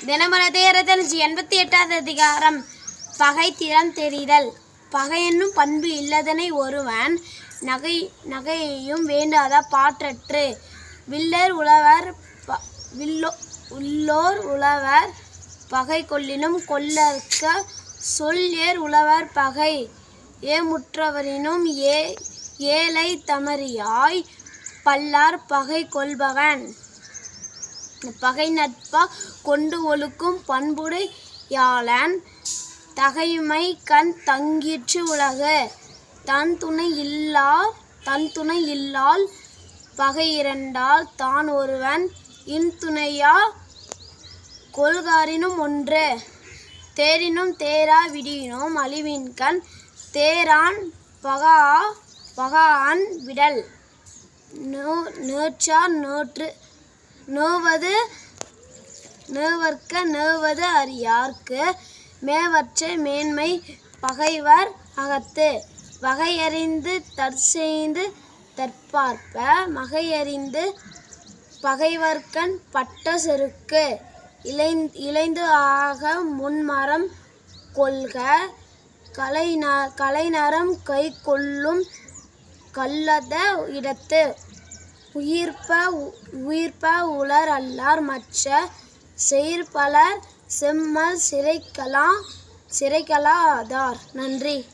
தினமரத்தை இருநூற்றி எண்பத்தி எட்டாவது அதிகாரம். பகை திறம் தெரிதல். பகை என்னும் பண்பு இல்லதனை ஒருவன் நகை நகையையும் வேண்டாத பாற்றற்று. வில்லர் உழவர் ப- வில்லோ உள்ளோர் உழவர் பகை கொள்ளினும் கொல்லற்க சொல் ஏர் உழவர் பகை. ஏமுற்றவரினும் ஏ ஏழை தமறியாய் பல்லார் பகை கொள்பவன். பகை நட்பா கொண்டு ஒழுக்கும் பண்புடையாளன். தகைமை கண் தங்கிற்று உலகு. தன் துணை இல்லா தன் துணை இல்லால் பகை இரண்டால் தான் ஒருவன். இன் துணையா கொள்காரினும் ஒன்று. தேரினும் தேரா விடியினும் அழிவின்கண் தேரான் பகா பகான் விடல். நோ நேற்றார் நோற்று நோவது நேவர்க்க நோவது அறியார்க்கு மேவற்ற மேன்மை பகைவர் அகத்து. வகையறிந்து தற்செய்து தற்பார்ப்ப மகையறிந்து பகைவர்கண் பட்ட செருக்கு. இளைந் இளைந்து ஆக முன்மரம் கொள்க. கலைந கலைநரம் கை கொள்ளும் கல்லத இடத்து. உயிர்ப்ப உ- உயிர்ப்ப உலர் அல்லார் மற்ற செயற்பலர் செம்மல் சிறைக்கலா சிறைக்கலாதார். நன்றி.